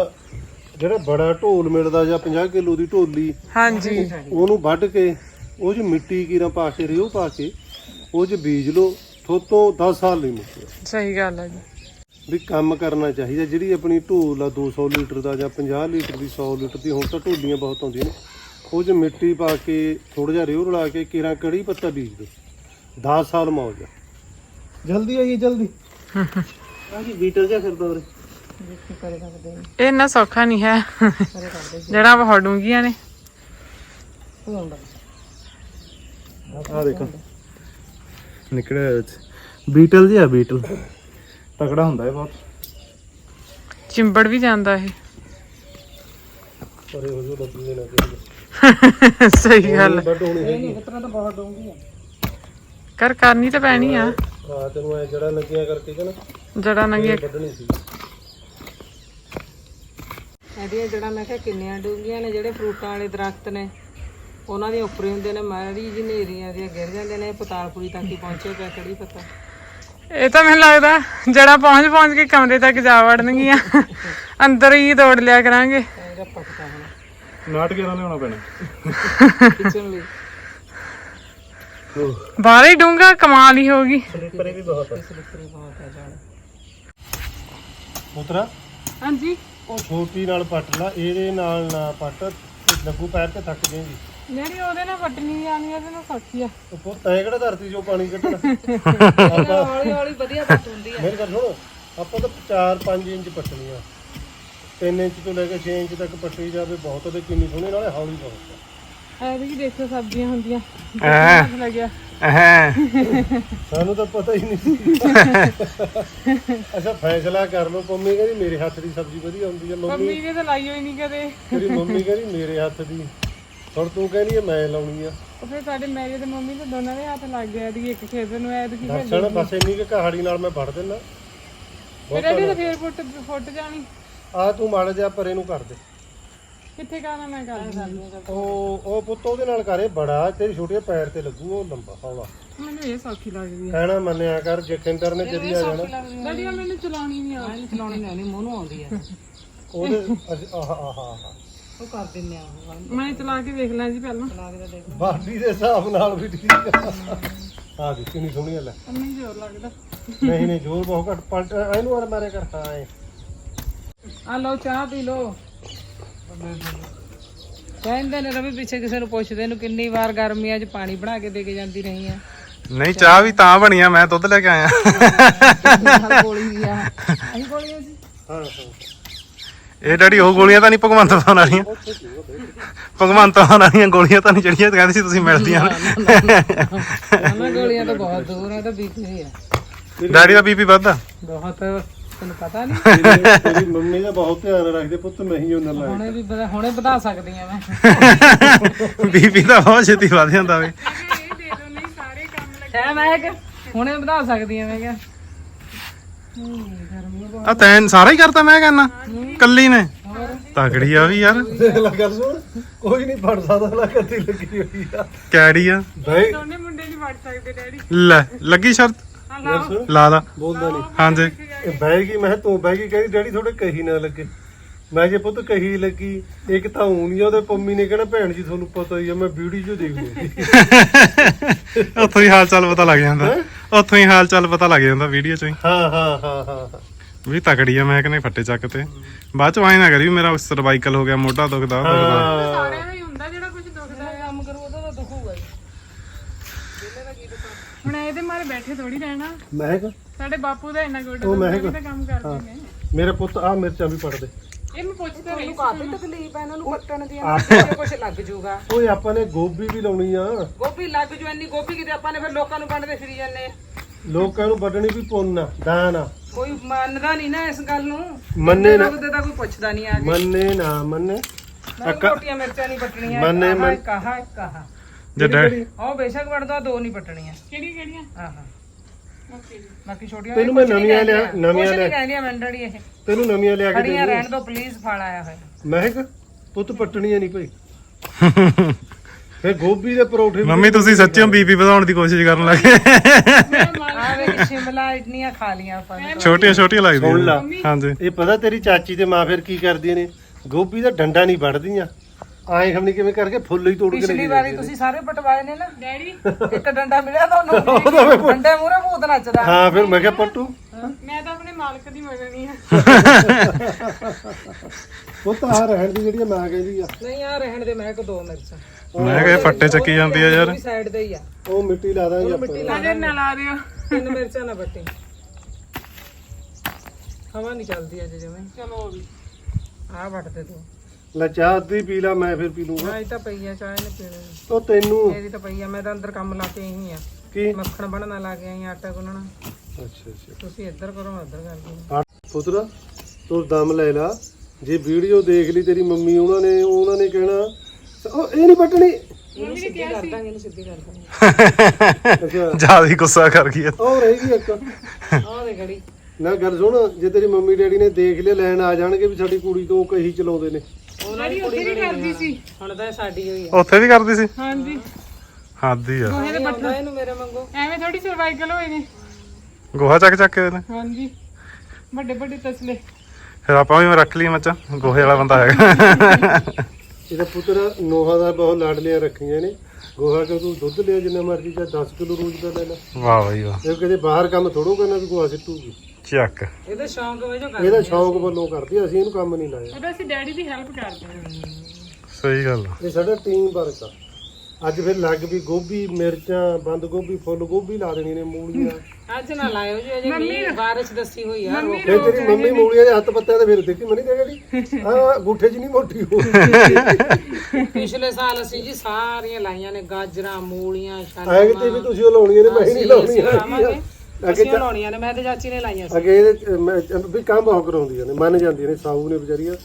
ਜਿਹੜਾ ਬੜਾ ਢੋਲ ਮਿਲਦਾ ਜਾਂ 50 ਕਿਲੋ ਦੀ ਢੋਲੀ ਹਾਂਜੀ। ਉਹਨੂੰ ਵੱਢ ਕੇ ਉਹ 'ਚ ਮਿੱਟੀ ਕੀਰਾ ਪਾ ਕੇ ਰਿਓ ਪਾ ਕੇ ਉਹ ਬੀਜ ਲਓ ਥੋਤੋਂ 10 ਸਾਲ ਨਹੀਂ ਮੁੱਕਦਾ ਸਹੀ ਗੱਲ ਹੈ ਜੀ। ਵੀ ਕੰਮ ਕਰਨਾ ਚਾਹੀਦਾ ਜਿਹੜੀ ਆਪਣੀ ਢੋਲ ਆ 200 ਲੀਟਰ ਦਾ ਜਾਂ 50 ਲੀਟਰ ਦੀ 100 ਲੀਟਰ ਦੀ ਹੁਣ ਤਾਂ ਢੋਲੀਆਂ ਬਹੁਤ ਆਉਂਦੀਆਂ ਨੇ। ਉਹ ਮਿੱਟੀ ਪਾ ਕੇ ਥੋੜਾ ਜਿਹਾ ਰਿਓ ਰਲਾ ਕੇ ਕੀਰਾ ਕੜੀ ਪੱਤਾ ਬੀਜ ਦੋ 10 ਸਾਲ ਮੌਜ ਆ। ਜਲਦੀ ਆਈਏ ਜਲਦੀ। ਹਾਂਜੀ ਬੀਟਰ ਜਿਹਾ ਫਿਰਦਾ ਉਰੇ ਇਹ ਇੰਨਾ ਸੌਖਾ ਨਹੀਂ ਹੈ। ਜਿਹੜਾ ਡੂੰਘੀਆਂ ਨੇ। ਆ ਦੇਖੋ। ਨਿਕੜਿਆ ਬੀਟਲ ਜਿਹਾ ਬੀਟਲ। ਤਕੜਾ ਹੁੰਦਾ ਇਹ ਬਹੁਤ। ਚਿੰਬੜ ਵੀ ਜਾਂਦਾ ਇਹ। ਪਰੇ ਹੋ ਜੋ ਲੱਗੀ ਨਾ ਕਿ ਸਹੀ ਗੱਲ। ਬਟ ਹੋਣੀ ਹੈਗੀ। ਆ। ਕਰ ਕਰਨੀ ਤਾਂ ਪੈਣੀ ਆ। ਰਾਤ ਨੂੰ ਐ ਜੜਾ ਲੱਗਿਆ ਕਰਕੇ ਕਿ ਨਾ? ਜੜਾ ਨੰਗੀਆਂ ਵੱਢਣੀ ਸੀ। ਇਹਦੀਆਂ ਜਿਹੜਾ ਮੈਂ ਕਿਹਾ ਕਿੰਨੀਆਂ ਡੂੰਘੀਆਂ ਨੇ ਜਿਹੜੇ ਫਰੂਟਾਂ ਵਾਲੇ ਦਰਖਤ ਨੇ। ਉਹਨਾਂ ਦੇ ਉੱਪਰ ਹੀ ਹੁੰਦੇ ਨੇ ਮਾੜੀ ਜਿਹੀ ਨੇਰੀਆਂ ਦੀਆਂ ਗਿਰ ਜਾਂਦੇ ਨੇ ਪਤਾਲਪੁਰੀ ਤੱਕ ਹੀ ਪਹੁੰਚੇ ਪਿਆ ਕੜੀ ਪਤਾ। ਇਹ ਤਾਂ ਮੈਨੂੰ ਲੱਗਦਾ ਜੜਾ ਪਹੁੰਚ ਪਹੁੰਚ ਕੇ ਕਮਰੇ ਤੱਕ ਜਾ ਵੜਨਗੀਆਂ। ਅੰਦਰ ਹੀ ਦੌੜ ਲਿਆ ਕਰਾਂਗੇ। ਇਹਦਾ ਪੱਕਾ ਹੁਣ। ਨਾਟਕ ਇਹਨਾਂ ਲਿਆਉਣਾ ਪੈਣਾ? ਕਿਚਨ ਲਈ। ਬਾਹਰ ਹੀ ਡੂੰਘਾ ਕਮਾਲ ਹੀ ਹੋਗੀ ਪਰੇ ਵੀ ਬਹੁਤ ਆ। ਸਲਿੱਪਰੀ ਬਹੁਤ ਆ ਜਾਣ। ਪੁੱਤਰਾ ਹਾਂਜੀ। ਉਹ ਛੋਟੀ ਨਾਲ ਪੱਟ ਲਾ ਇਹਦੇ ਨਾਲ ਨਾ ਪੱਟ ਲੱਗੂ ਪੈਰ ਤੇ ਥੱਕ ਜਾਏਗੀ। ਜਿਹੜੀ ਉਹਦੇ ਨਾਲ ਵੱਟਣੀ ਜਾਣੀ ਉਹਦੇ ਨਾਲ ਸੌਖੀ ਆ। ਉਹ ਪੁੱਤ ਤੈਂ ਕਿਹੜਾ ਧਰਤੀ ਚੋਂ ਪਾਣੀ ਕੱਢਣਾ? [LAUGHS] ਹੌਲੀ ਹੌਲੀ ਵਧੀਆ ਪੱਟ ਹੁੰਦੀ ਆ। ਮੇਰੇ ਗੱਲ ਸੁਣੋ ਆਪਾਂ ਤਾਂ 4-5 ਇੰਚ ਪੱਟਣੀ ਆ। 3 ਇੰਚ ਤੋਂ ਲੈ ਕੇ 6 ਇੰਚ ਤੱਕ ਪੱਟੀ ਜਾਵੇ ਬਹੁਤ ਤੇ ਕਿੰਨੀ ਸੋਹਣੀ ਨਾਲੇ ਹੌਲੀ ਬਹੁਤ ਆ। ਐਵੇਂ ਕਿ ਦੇਖੋ ਸਬਜ਼ੀਆਂ ਹੁੰਦੀਆਂ। ਐ। ਹੱਥ ਲੱਗਿਆ। ਐ। ਸਾਨੂੰ ਤਾਂ ਪਤਾ ਹੀ ਨਹੀਂ ਸੀ। ਅੱਛਾ ਫੈਸਲਾ ਕਰ ਲਓ ਮੰਮੀ ਕਹਿੰਦੀ ਮੇਰੇ ਹੱਥ ਦੀ ਸਬਜ਼ੀ ਵਧੀਆ ਹੁੰਦੀ ਆ ਮੰਮੀ ਮੰਮੀ ਨੇ ਤਾਂ ਲਾਈ ਹੋਈ ਨਹੀਂ ਕਦੇ। ਤੇਰੀ ਮੰਮੀ ਕਹਿੰਦੀ ਮੇਰੇ ਹੱਥ ਦੀ। ਹੁਣ ਤੂੰ ਕਹਿੰਦੀ ਆ ਮੈਂ ਲਾਉਣੀ ਆ। ਉਹ ਫਿਰ ਸਾਡੇ ਮੇਰੇ ਤੇ ਮੰਮੀ ਤੇ ਦੋਨਾਂ ਦੇ ਹੱਥ ਲੱਗ ਗਿਆ ਦੀ ਇੱਕ ਖੇਤ ਨੂੰ ਐ ਤੇ ਕੀ ਫਿਰ ਦਰਸ਼ਨ ਬਸ ਇੰਨੀ ਕਿ ਕਹਾੜੀ ਨਾਲ ਮੈਂ ਵੜ ਦਿੰਦਾ। ਫਿਰ ਇਹਦੀ ਤਾਂ ਫੇਰ ਫੁੱਟ ਫੁੱਟ ਜਾਣੀ। ਆ ਤੂੰ ਮਾੜਾ ਜਿਹਾ ਪਰੇ ਨੂੰ ਕਰ ਦੇ। ਕਿੱਥੇ ਕਰਨਾ ਮੈਂ ਕਰ ਦਿੰਦੀ। ਉਹ ਉਹ ਪੁੱਤ ਉਹਦੇ ਨਾਲ ਕਰੇ ਬੜਾ ਤੇਰੀ ਛੋਟੇ ਪੈਰ ਤੇ ਲੱਗੂ ਉਹ ਲੰਬਾ ਹੌਲਾ। ਮੈਨੂੰ ਇਹ ਸੌਖੀ ਲੱਗਦੀ ਕਹਿਣਾ ਮੰਨਿਆ ਕਰ ਜਖਿੰਦਰ ਨੇ ਜਦੀ ਆ ਜਾਣਾ। ਡੈਡੀ ਮੈਨੂੰ ਚਲਾਉਣੀ ਨਹੀਂ ਆਉਂਦੀ। ਚਲਾਉਣੀ ਨਹੀਂ ਮੂੰਹ ਨੂੰ ਆਉਂਦੀ ਆ। ਉਹਦੇ ਆਹ ਆਹ। ਉਹ ਕਰ ਦਿੰਨੇ ਆ ਉਹ ਮੈਂ ਚਲਾ ਕੇ ਵੇਖ ਲਾਂ ਜੀ ਪਹਿਲਾਂ। ਲਾ ਕੇ ਤਾਂ ਦੇਖ ਬਾਡੀ ਦੇ ਹਿਸਾਬ ਨਾਲ ਵੀ ਠੀਕ ਆ। ਆ ਦੇ ਕਿੰਨੀ ਸੋਹਣੀ ਗੱਲ ਹੈ ਨਹੀਂ ਜ਼ੋਰ ਲੱਗਦਾ। ਨਹੀਂ ਨਹੀਂ ਜੋਰ ਬਹੁਤ ਘੱਟ। ਪਲਟ ਇਹਨੂੰ ਅਰ ਮਾਰੇ ਕਰ ਹਾਂ ਐ। ਆ ਲਓ ਚਾਹ ਪੀ ਲਓ। ਕਹਿੰਦੇ ਨੇ ਰਵੀ ਪਿੱਛੇ ਕਿਸੇ ਨੂੰ ਪੁੱਛਦੇ ਨੂੰ ਕਿੰਨੀ ਵਾਰ ਗਰਮੀਆਂ 'ਚ ਪਾਣੀ ਬਣਾ ਕੇ ਦੇ ਕੇ ਜਾਂਦੀ ਰਹੀ ਆ। ਨਹੀਂ ਚਾਹ ਵੀ ਤਾਂ ਬਣੀ ਆ ਮੈਂ ਦੁੱਧ ਲੈ ਕੇ ਆਇਆ। ਨਾਲ ਗੋਲੀ ਦੀ ਆ। ਅਸੀਂ ਗੋਲੀਆਂ ਸੀ। ਹਾਂ ਹਾਂ। ਇਹ ਡੈਡੀ ਉਹ ਗੋਲੀਆਂ ਤਾਂ ਨਹੀਂ ਭਗਵੰਤ ਮਾਨ ਵਾਲੀਆਂ? ਭਗਵੰਤ ਮਾਨ ਵਾਲੀਆਂ ਗੋਲੀਆਂ ਤਾਂ ਨਹੀਂ ਜਿਹੜੀਆਂ ਕਹਿੰਦੇ ਸੀ ਤੁਸੀਂ ਮਿਲਦੀਆਂ ਨੇ। ਉਹਨਾਂ ਗੋਲੀਆਂ ਤਾਂ ਬਹੁਤ ਦੂਰ ਆ ਤਾਂ ਬੀਪੀ ਆ। ਡੈਡੀ ਦਾ ਬੀਪੀ ਵੱਧਦਾ? ਬਹੁਤ ਤੈਨੂੰ ਪਤਾ ਨਹੀਂ? ਤੇਰੀ- ਮੰਮੀ ਦਾ ਬਹੁਤ ਧਿਆਨ ਰੱਖਦੇ ਪੁੱਤ ਮੈਂ ਹੀ ਉਹਨਾਂ ਲਾਇਆ ਹੁਣੇ ਵੀ ਵਧਾ- ਹੁਣੇ ਵਧਾ ਸਕਦੀ ਆ ਮੈਂ। ਬੀਪੀ ਤਾਂ ਬਹੁਤ ਛੇਤੀ ਵੱਧ ਜਾਂਦਾ ਵੇ। ਇਹ ਦੇ ਦੋ ਨਹੀਂ ਸਾਰੇ ਕੰਮ ਹੈ ਮੈਂ ਕਿ ਹੁਣੇ ਵਧਾ ਸਕਦੀ ਆ ਮੈਂ ਕਿਹਾ। ਆ ਤੈਨ ਸਾਰਾ ਹੀ ਕਰਤਾ ਮੈਂ ਕਹਿੰਨਾ ਕੱਲੀ ਨੇ। ਤਕੜੀ ਆ ਵੀ ਯਾਰ। ਦੇਖ ਲੈ ਗੱਲ ਸੁਣ ਕੋਈ ਨਹੀਂ ਫੜ ਸਕਦਾ ਲਾ ਕੱਤੀ ਲੱਗੀ ਹੋਈ ਆ। ਕੈੜੀ ਆ। ਬਈ। ਦੋਨੇ ਮੁੰਡੇ ਨਹੀਂ ਵੜ ਸਕਦੇ ਡੈਡੀ। ਲੈ ਲੱਗੀ ਸ਼ਰਤ। ਲਾ ਲਾ। ਬੋਲਦਾ ਨਹੀਂ। ਹਾਂਜੀ। ਇਹ ਬਹਿ ਗਈ ਮੈਂ ਕਿਹਾ ਤੂੰ ਬਹਿ ਗਈ ਕਹਿੰਦੀ ਡੈਡੀ ਥੋੜੇ ਕਹੀ ਨਾ ਲੱਗੇ। ਮੈਂ ਜੇ ਪੁੱਤ ਕਹੀ ਲੱਗੀ ਇੱਕ ਤਾਂ ਊਣੀ ਉਹਦੇ ਪੰਮੀ ਨੇ ਕਹਿਣਾ ਭੈਣ ਜੀ ਤੁਹਾਨੂੰ ਪਤਾ ਹੀ ਆ ਮੈਂ ਵੀਡੀਓ 'ਚ ਦੇਖ ਲਈ [LAUGHS] ਉੱਥੋਂ ਹੀ ਹਾਲ ਚਾਲ ਪਤਾ ਲੱਗ ਜਾਂਦਾ। ਉੱਥੋਂ ਹੀ ਹਾਲ ਚਾਲ ਪਤਾ ਲੱਗ ਜਾਂਦਾ ਵੀਡੀਓ ਚੋਂ ਹੀ। ਹਾਂ ਹਾਂ ਹਾਂ। ਵੀ ਤਕੜੀ ਆ ਮੈਂ ਕਹਿੰਦਾ ਫੱਟੇ ਚੱਕ ਤੇ। ਬਾਅਦ ਚ ਆਏ ਨਾ ਕਰੀ ਵੀ ਮੇਰਾ ਸਰਵਾਈਕਲ ਹੋ ਗਿਆ ਮੋਢਾ ਦੁਖਦਾ ਹਾਂ। ਸਾਰਿਆਂ ਦਾ ਹੀ ਹੁੰਦਾ ਜਿਹੜਾ ਕੁਝ ਦੁਖਦਾ ਹੈ। ਕੰਮ ਕਰੂ ਉਹਦਾ ਤਾਂ ਦੁਖੂਗਾ ਹੀ। ਹੁਣ ਇਹਦੇ ਮਾਰੇ ਬੈਠੇ ਥੋੜੀ ਰਹਿਣਾ। ਮਹਿਕ? ਸਾਡੇ ਬਾਪੂ ਦਾ ਇੰਨਾ ਗੋਡਾ ਉਹ ਮੈਂ ਦੁਖਦਾ ਵੀ ਤਾਂ ਕੰਮ ਕਰਦੇ ਨੇ। ਮੇਰਾ ਪੁੱਤ ਆ ਮਿਰਚਾਂ ਵੀ ਪੜ ਦੇ ਇਹ ਮੈਂ ਪੁੱਛਦਾ ਰਹੀ ਕਾਫੀ ਤਕਲੀਫ ਆ ਇਹਨਾਂ ਨੂੰ ਪੱਟਣ ਦੀ ਆ ਕੁਝ ਲੱਗ ਜਾਊਗਾ। ਓਏ ਆਪਾਂ ਨੇ ਗੋਭੀ ਵੀ ਲਾਉਣੀ ਆ। ਗੋਭੀ ਲੱਗ ਜੂ ਇੰਨੀ ਗੋਭੀ ਕਿਤੇ ਆਪਾਂ ਨੇ ਫਿਰ ਲੋਕਾਂ ਨੂੰ ਵੰਡਦੇ ਫਿਰੀ ਜਾਂਦੇ। ਲੋਕਾਂ ਨੂੰ ਵੱਢਣੀ ਵੀ ਪੁੰਨ ਆ ਦਾਨ ਆ। ਕੋਈ ਮੰਨਦਾ ਨਹੀਂ ਨਾ ਇਸ ਗੱਲ ਨੂੰ। ਮੰਨੇ ਨਾ। ਉਹਦੇ ਤਾਂ ਕੋਈ ਪੁੱਛਦਾ ਨਹੀਂ ਆ ਮੰਨੇ ਨਾ ਮੰਨੇ। ਮੈਂ ਮੋਟੀਆਂ ਮਿਰਚਾਂ ਨਹੀਂ ਪੱਟਣੀਆਂ ਮੰਨੇ ਮੰਨ- ਕਹਾ ਕਹਾ ਜੇ ਡੈ ਉਹ ਬੇਸ਼ੱਕ ਵੜਦਾ ਦੋ ਨਹੀਂ ਪੱਟਣੀਆਂ। ਕਿਹੜੀ ਕਿਹੜੀਆਂ? ਆਹਾਂ। ਓਕੇ ਜੀ ਬਾਕੀ ਛੋਟੀਆਂ ਤੈਨੂੰ ਮੈਂ ਨਵੀਆਂ ਲਿਆ ਨਵੀਆਂ ਕੁਛ ਲਿਆ। ਨਹੀਂ ਕਹਿੰਦੀਆਂ ਮੰਡੜੀ ਇਹ। ਤੈਨੂੰ ਨਵੀਆਂ ਲਿਆ ਕੇ ਖੜੀਆਂ ਦੇ ਰਹਿਣ ਦੋ ਪਲੀਜ਼ ਫਲ ਆਇਆ ਹੋਇਆ। ਮਹਿਕ ਪੁੱਤ ਪੱਟਣੀਆਂ ਨਹੀਂ ਭਾਈ ਫੇ ਗੋਭੀ ਦੇ ਪਰੌਠੇ ਵੀ- ਮੰਮੀ ਤੁਸੀਂ ਸੱਚਿਓ ਬੀਪੀ ਵਧਾਉਣ ਦੀ ਕੋਸ਼ਿਸ਼ ਕਰਨ ਲੱਗੇ ਆ ਵੇ ਸ਼ਿਮਲਾ ਇਡਲੀਆਂ ਖਾ ਲੀਆਂ ਆਪਾਂ ਨੇ ਛੋਟੀਆਂ ਛੋਟੀਆਂ ਸੁਣ ਲੱਗਦੀਆਂ ਲਾ। ਹਾਂਜੀ। ਇਹ ਪਤਾ ਤੇਰੀ ਚਾਚੀ ਤੇ ਮਾਂ ਫਿਰ ਕੀ ਕਰਦੀਆਂ ਨੇ? ਗੋਭੀ ਦਾ ਡੰਡਾ ਨਹੀਂ ਵੱਢਦੀਆਂ। ਆਏ ਖਮਣੀ ਕਿਵੇਂ ਕਰਕੇ ਫੁੱਲ ਹੀ ਤੋੜ ਕੇ ਲੈ ਪਿਛਲੀ ਵਾਰੀ ਤੁਸੀਂ ਸਾਰੇ ਪਟਵਾਏ ਨੇ ਨਾ। ਡੈਡੀ? ਇੱਕ ਡੰਡਾ ਮਿਲਿਆ ਤੁਹਾਨੂੰ? [LAUGHS] ਡੰਡੇ ਮੂਰੇ ਭੂਤ ਨੱਚਦਾ। ਹਾਂ ਫਿਰ ਮੈਂ ਕਿਹਾ ਪੱਟੂ? ਮੈਂ ਤਾਂ ਆਪਣੇ ਮਾਲਕ ਦੀ ਮੰਗਣੀ ਆ। ਉਹ ਤਾਂ ਆ ਰਹਿਣ ਦੀ ਜਿਹੜੀ ਮਾਂ ਕਹਿੰਦੀ ਆ। ਨਹੀਂ ਆ ਰਹਿਣ ਦੇ ਮੈਂ ਕੋ ਦੋ ਮਿਰਚਾਂ। ਮੈਂ ਕਿਹਾ ਫੱਟੇ ਚੱਕੀ ਜਾਂਦੀ ਆ ਯਾਰ। ਸਾਈਡ ਤੇ ਹੀ ਆ। ਉਹ ਮਿੱਟੀ ਲਾ ਦਾਂਗੇ ਆਪਾਂ। ਮਿੱਟੀ ਲਾ ਅਜੇ ਨਾ ਲਾ ਦਿਓ। ਤਿੰਨ ਮਿਰਚਾਂ ਨਾ ਬੱਟੇ ਹਵਾ ਨਹੀਂ ਚੱਲਦੀ ਅਜੇ ਜਿਵੇਂ। ਚਲੋ ਵੀ। ਆ ਵੱਟ ਦੇ ਤੂੰ। ਲੈ ਚਾਹ ਅੱਧੀ ਪੀ ਲਾ ਮੈਂ ਫਿਰ ਪੀ ਲੂੰਗਾ। ਆਈ ਤਾਂ ਪਈ ਆ ਚਾਹ ਨੇ ਪੀਣੀ। ਉਹ ਤੈਨੂੰ? ਮੇਰੀ ਤਾਂ ਪਈ ਆ ਮੈਂ ਤਾਂ ਅੰਦਰ ਕੰਮ ਲਾ ਕੇ ਆਈ ਆ। ਕੀ? ਮੱਖਣ ਬਣਨਾ ਲਾ ਕੇ ਆਈ ਆ, ਆਟਾ ਗੁੰਨਣਾ। ਅੱਛਾ ਅੱਛਾ। ਤੁਸੀਂ ਇੱਧਰ ਕਰੋ ਮੈਂ ਉੱਧਰ ਕਰਦੀ ਪੁੱਤਰਾ ਤੂੰ ਦਮ ਲੈ ਲਾ। ਜੇ ਵੀਡੀਓ ਦੇਖ ਲਈ ਤੇਰੀ ਮੰਮੀ ਉਹਨਾਂ ਨੇ ਉਹਨਾਂ ਨੇ ਕਹਿਣਾ ਉਹ ਇਹ ਨਹੀਂ ਪੱਟਣੀ। ਇਹਨੂੰ ਸਿੱਧੀ ਕਰ ਦਾਂਗੇ ਇਹਨੂੰ ਸਿੱਧੀ ਕਰ ਦਾਂਗੇ। ਅੱਛਾ। [LAUGHS] ਜ਼ਿਆਦਾ ਹੀ ਗੁੱਸਾ ਕਰ ਗਈ ਉਹ ਰਹੇਗੀ ਇੱਕ। ਆਹ ਦੇ ਨਾ ਗੱਲ ਸੁਣ ਜੇ ਤੇਰੀ ਮੰਮੀ ਡੈਡੀ ਨੇ ਦੇਖ ਲਿਆ ਲੈਣ ਆ ਜਾਣਗੇ ਵੀ ਸਾਡੀ ਕੁੜੀ ਤੋਂ ਕਹੀ ਚਲਾਉਂਦੇ ਨੇ। ਉਹਨਾਂ ਦੀ ਕੁੜੀ ਬਣੀ ਕਰਦੀ ਸੀ। ਹੁਣ ਤਾਂ ਇਹ ਸਾਡੀ ਹੋਈ ਆ। ਉੱਥੇ ਵੀ ਕਰਦੀ ਸੀ? ਹਾਂਜੀ। ਹਾਦੀ ਆ। ਨਹੀਂ ਆਉਂਦਾ ਇਹਨੂੰ ਮੇਰੇ ਵਾਂਗੂ। ਐਵੇਂ ਥੋੜੀ ਸਰਵਾਈਕਲ ਹੋਏ ਨੇ। ਗੋਹਾ ਚੱਕ ਚੱਕ ਕੇ ਨੇ ਹਾਂਜੀ। ਵੱਡੇ ਵੱਡੇ ਤਸਲੇ। ਫਿਰ ਆਪਾਂ ਵੀ ਰੱਖ ਲਈ ਮੱਚਾ ਗੋਹੇ ਵਾਲਾ ਬੰਦਾ ਹੈਗਾ। ਇਹਦਾ ਪੁੱਤਰ ਨੋਹਾਂ ਦਾ ਬਹੁਤ ਲਾਡਲੀਆਂ ਰੱਖੀਆਂ ਨੇ। ਗੋਹਾ ਕਿ ਤੂੰ ਦੁੱਧ ਲਿਆ ਜਿੰਨਾ ਮਰਜ਼ੀ ਜਾਂ 10 ਕਿਲੋ ਰੋਜ਼ ਦਾ ਲੈ ਲੈ। ਵਾਹ ਵਾਹ। ਇਹ ਕਿਤੇ ਬਾਹਰ ਕੰਮ ਥੋੜੋ ਕਰਨਾ ਵੀ ਗੋਹਾ ਸਿੱਟੂਗੀ। ਚੱਕ। ਇਹਦੇ ਸ਼ੌਂਕ ਵਜੋਂ ਕਰ ਇਹਦਾ ਸ਼ੌਂਕ ਵੱਲੋਂ ਕਰਦੀ ਆ, ਅਸੀਂ ਇਹਨੂੰ ਕੰਮ ਨਹੀਂ ਲਾਇਆ। ਉਹਦਾ ਅਸੀਂ ਡੈਡੀ ਦੀ ਹੈਲਪ ਕਰਦੇ ਹਾਂ ਸਹੀ ਗੱਲ ਆ। ਇਹ ਸਾਡਾ ਟੀਮ ਵਰਕ ਆ। ਅੱਜ ਫਿਰ ਲੱਗ ਵੀ ਗੋਭੀ ਮਿਰਚਾਂ ਬੰਦ ਗੋਭੀ ਫੁੱਲ ਗੋਭੀ ਲਾ ਦੇਣੀ ਨੇ ਮੂਲੀਆਂ। ਅੱਜ ਨਾ ਲਾਇਓ ਜੀ ਅਜੇ ਮੀਂਹ ਬਾਰਿਸ਼ ਦੱਸੀ ਹੋਈ ਆ ਫਿਰ ਤੇਰੀ ਮੰਮੀ ਮੂਲੀਆਂ ਦੇ ਹੱਥ ਪੱਤਿਆਂ ਤੇ ਫਿਰ ਦੇਖੀ ਮਨੀ ਦੇ? ਜਿਹੜੀ [LAUGHS] ਹਾਂ ਗੁੱਠੇ ਚ ਨਹੀਂ ਮੋਟੀ ਹੋ ਪਿਛਲੇ ਸਾਲ ਅਸੀਂ ਜੀ ਸਾਰੀਆਂ ਲਾਈਆਂ ਨੇ ਗਾਜਰਾਂ ਮੂਲੀਆਂ ਆਏ ਕਿਤੇ ਵੀ ਤੁਸੀਂ ਉਹ ਲਾਉਣੀਆਂ ਨੇ ਮੈਂ ਹੀ ਨਹੀਂ ਲਾਉਣੀਆਂ ਲਾਵਾਂਗੇ। ਅਸੀਂ ਉਹ ਲਾਉਣੀਆਂ ਨੇ ਮੈਂ ਤੇ ਚਾਚੀ ਨੇ ਲਾਈਆਂ ਸੀ। ਅੱਗੇ ਇਹਦੇ ਚ ਮੈਂ ਵੀ ਕੰਮ ਬਹੁਤ ਕਰਾਉਂਦੀਆਂ ਨੇ ਮੰਨ ਜਾਂਦੀਆਂ ਨੇ ਸਾਊ ਨੇ ਵਿਚਾਰੀਆਂ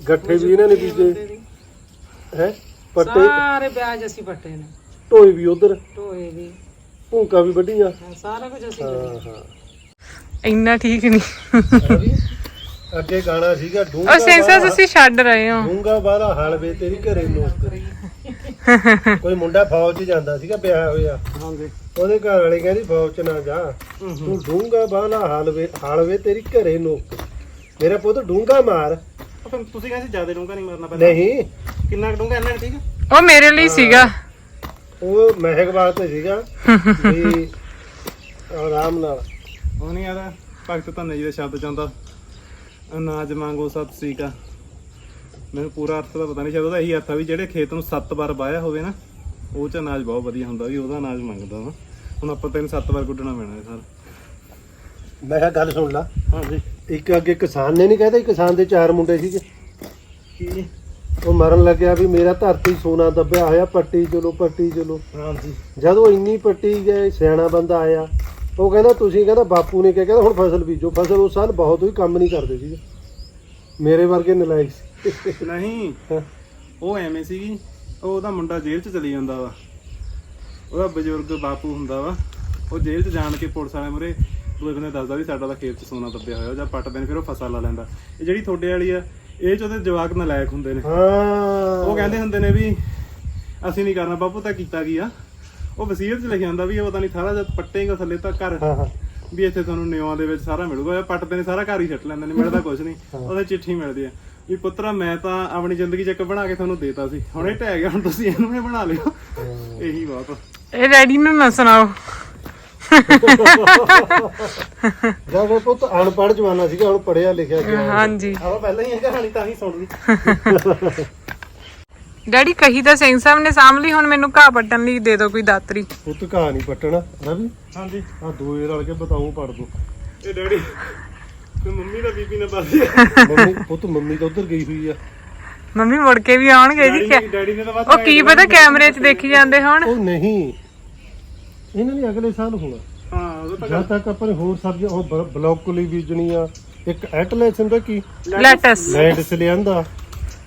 ਗੱਠੇ ਵੀ ਇਹਨਾਂ ਨੇ ਬੀਜੇ। ਹੈ? ਪੱਟੇ ਸਾਰੇ ਪਿਆਜ਼ ਅਸੀਂ ਪੱਟੇ ਨੇ। ਢੋਈ ਵੀ ਉਧਰ। ਟੋਏ ਵੀ। ਭੂਕਾ ਵੀ ਵੱਡੀਆਂ ਹਾਂ, ਸਾਰਾ ਕੁਝ ਅਸੀਂ ਹਾਂ ਹਾਂ। ਇੰਨਾ ਠੀਕ ਨਹੀਂ? ਅੱਗੇ ਗਾਣਾ ਸੀਗਾ ਉਹ ਡੂੰਗਾ ਸੈਂਸਸ ਅਸੀਂ ਛੱਡ ਰਹੇ ਹਾਂ। ਡੂੰਗਾ ਬਾਹਲਾ ਹਾਲ ਵੇ ਤੇਰੀ ਘਰੇ ਨੌਕਰੀ ਕੋਈ ਮੁੰਡਾ ਫੌਜ 'ਚ ਜਾਂਦਾ ਸੀਗਾ ਵਿਆਹ ਹੋਇਆ। ਹਾਂਜੀ। ਉਹਦੇ ਘਰ ਵਾਲੇ ਕਹਿੰਦੀ ਫੌਜ 'ਚ ਨਾ ਜਾ। ਤੂੰ ਡੂੰਗਾ ਬਾਹਲਾ ਹਾਲ ਵੇ ਹਾਲ ਵੇ ਤੇਰੀ ਘਰੇ ਨੌਕਰੀ ਮੇਰਾ ਪੁੱਤ ਡੂੰਗਾ ਮਾਰ। ਫਿਰ ਤੁਸੀਂ ਕਹਿੰਦੇ ਜ਼ਿਆਦਾ ਡੂੰਗਾ ਨਹੀਂ ਮਾਰਨਾ ਨਹੀਂ। ਕਿੰਨਾ ਡੂੰਗਾ ਇੰਨਾ ਠੀਕ ਆ? ਉਹ ਮੇਰੇ ਲਈ ਸੀਗਾ। ਉਹ ਮਹਿਕ ਵਾਸਤੇ ਸੀਗਾ। ਵੀ ਆਰਾਮ ਨਾਲ। ਉਹ ਨਹੀਂ ਆਦਾ ਭਗਤ ਧੰਨੇ ਜੀ ਦੇ ਸ਼ਬਦ ਚਾਹੁੰਦਾ। ਅਨਾਜ ਮੰਗੋ ਸਤ ਸੀਕਾ ਮੈਨੂੰ ਪੂਰਾ ਅਰਥ ਦਾ ਪਤਾ ਨਹੀਂ ਸ਼ਾਇਦ ਉਹਦਾ ਇਹੀ ਅਰਥ ਆ ਵੀ ਜਿਹੜੇ ਖੇਤ ਨੂੰ ਸੱਤ ਵਾਰ ਵਾਇਆ ਹੋਵੇ ਨਾ ਉਹ ਚ ਅਨਾਜ ਬਹੁਤ ਵਧੀਆ ਹੁੰਦਾ ਵੀ ਉਹਦਾ ਅਨਾਜ ਮੰਗਦਾ ਵਾ। ਹੁਣ ਆਪਾਂ ਤੈਨੂੰ ਸੱਤ ਵਾਰ ਗੁੱਡਣਾ ਪੈਣਾ ਹੈ ਸਰ। ਮੈਂ ਕਿਹਾ ਗੱਲ ਸੁਣ ਲਾ। ਹਾਂਜੀ। ਇੱਕ ਅੱਗੇ ਕਿਸਾਨ ਨੇ ਨਹੀਂ ਕਹਿੰਦੇ ਕਿਸਾਨ ਦੇ ਚਾਰ ਮੁੰਡੇ ਸੀਗੇ। ਕੀ ਉਹ ਮਰਨ ਲੱਗਿਆ ਵੀ ਮੇਰਾ ਧਰਤੀ ਸੋਨਾ ਦੱਬਿਆ ਹੋਇਆ ਪੱਟੀ ਚਲੋ ਪੱਟੀ ਚਲੋ। ਹਾਂਜੀ। ਜਦੋਂ ਇੰਨੀ ਪੱਟੀ ਗਏ ਸਿਆਣਾ ਬੰਦਾ ਆਇਆ ਉਹ ਕਹਿੰਦਾ ਤੁਸੀਂ ਕਹਿੰਦਾ ਬਾਪੂ ਨੇ ਕਿਹਾ ਕਹਿੰਦਾ ਹੁਣ ਫਸਲ ਬੀਜੋ। ਫਸਲ ਉਸ ਸਾਲ ਬਹੁਤ ਹੀ ਕੰਮ ਨਹੀਂ ਕਰਦੇ ਸੀਗੇ। ਮੇਰੇ ਵਰਗੇ ਨਲਾਇਕ ਸੀ ਨਹੀਂ। ਉਹ ਐਵੇਂ ਸੀਗੀ ਉਹ ਉਹਦਾ ਮੁੰਡਾ ਜੇਲ੍ਹ 'ਚ ਚਲੀ ਜਾਂਦਾ ਵਾ। ਉਹਦਾ ਬਜ਼ੁਰਗ ਬਾਪੂ ਹੁੰਦਾ ਵਾ। ਉਹ ਜੇਲ੍ਹ 'ਚ ਜਾਣ ਕੇ ਪੁਲਿਸ ਵਾਲੇ ਮੁਰੇ ਦੂਏ ਬੰਦੇ ਦੱਸਦਾ ਵੀ ਸਾਡਾ ਤਾਂ ਖੇਤ 'ਚ ਸੋਨਾ ਦੱਬਿਆ ਹੋਇਆ ਜਾਂ ਪੱਟਦੇ ਨੇ ਫਿਰ ਉਹ ਫਸਲ ਲਾ ਲੈਂਦਾ। ਇਹ ਜਿਹੜੀ ਤੁਹਾਡੇ ਵਾਲੀ ਆ ਇਹ 'ਚ ਉਹਦੇ ਜਵਾਕ ਨਲਾਇਕ ਹੁੰਦੇ ਨੇ। ਹਾਂ। ਉਹ ਕਹਿੰਦੇ ਹੁੰਦੇ ਨੇ ਵੀ ਅਸੀਂ ਨਹੀਂ ਕਰਨਾ ਬਾਪੂ ਤਾਂ ਕੀਤਾ ਕੀ ਆ? ਉਹ ਵਸੀਅਤ 'ਚ ਲਿਖਿਆ ਹੁੰਦਾ ਵੀ ਇਹ ਪਤਾ ਨਹੀਂ ਸਾਰਾ ਜਦ ਪੱਟੇਗਾ ਥੱਲੇ ਤਾਂ ਘਰ। ਹਾਂ ਹਾਂ। ਵੀ ਇੱਥੇ ਤੁਹਾਨੂੰ ਨਿਉਆਂ ਦੇ ਵਿੱਚ ਸਾਰਾ ਮਿਲੂਗਾ ਇਹ ਪੱਟਦੇ ਨੇ ਸਾਰਾ ਘਰ ਹੀ ਛੱਟ ਲੈਂਦੇ ਨੇ ਮਿਲਦਾ ਕੁਝ ਨਹੀਂ ਉਹਦੇ ਚਿੱਠੀ ਮਿਲਦੀ ਆ। ਵੀ ਪੁੱਤਰਾ ਮੈਂ ਤਾਂ ਆਪਣੀ ਜ਼ਿੰਦਗੀ ਚ ਇੱਕ ਬਣਾ ਕੇ ਤੁਹਾਨੂੰ ਦੇਤਾ ਸੀ। ਹੁਣ ਇਹ ਢਹਿ ਗਿਆ ਹੁਣ ਤੁਸੀਂ ਇਹਨੂੰ ਵੀ ਬਣਾ ਲਿਓ। ਇਹੀ ਬਾਤ ਆ। ਇਹ ਡੈਡੀ ਨੂੰ ਨਾ ਸੁਣਾਓ। ਜਦ ਉਹ ਪੁੱਤ ਅਨਪੜ੍ਹ ਜਵਾਨਾ ਸੀਗਾ ਹੁਣ ਪੜਿਆ ਲਿਖਿਆ ਗਿਆ ਹਾਂਜੀ। ਆਪਾਂ ਪਹਿਲਾਂ ਹੀ ਇਹ ਕਹਾਣੀ ਤਾਂ ਹੀ ਸੁਣ ਲਈ। ਡੈਡੀ ਕਹੀ ਤਾਂ ਸਿੰਘ ਸਾਹਿਬ ਨੇ ਸਾਂਭ ਲਈ ਹੁਣ ਮੈਨੂੰ ਘਾਹ ਪੱਟਣ ਲਈ ਦੇ ਦਿਓ ਕੋਈ ਦਾਤਰੀ। ਪੁੱਤ ਕਹਾ ਨਹੀਂ ਪੱਟਣਾ ਰਵੀ? ਹਾਂਜੀ। ਆ ਦੋਏ ਰਲ ਕੇ ਬਤਾਉ ਪੜ ਦੋ। ਇਹ ਡੈਡੀ ਤੇ ਮੰਮੀ ਦਾ ਬੀਬੀ ਨੇ ਬਾਦੀ ਮੰਮੀ ਪੁੱਤ ਮੰਮੀ ਤਾਂ ਉਧਰ ਗਈ ਹੋਈ ਆ। ਮੰਮੀ ਮੁੜ ਕੇ ਵੀ ਆਉਣਗੇ ਜੀ ਡੈਡੀ ਡੈਡੀ ਨੇ ਤਾਂ ਬਸ ਉਹ ਕੀ ਪਤਾ ਕੈਮਰੇ 'ਚ ਦੇਖੀ ਜਾਂਦੇ ਹੁਣ। ਉਹ ਨਹੀਂ। ਇਹਨਾਂ ਨੇ ਅਗਲੇ ਸਾਲ ਹੋਣਾ। ਹਾਂ ਉਹ ਤਾਂ ਜਦ ਤੱਕ ਆਪਾਂ ਨੇ ਹੋਰ ਸਬਜ਼ੀਆਂ ਉਹ ਬ- ਬਲੌਕਲੀ ਬੀਜਣੀ ਆ ਇੱਕ ਐਟਲੈਸ ਹੁੰਦਾ ਕੀ? ਲੈਟਸ। ਲੈਂਡ ਚ ਲਿਆਂਦਾ।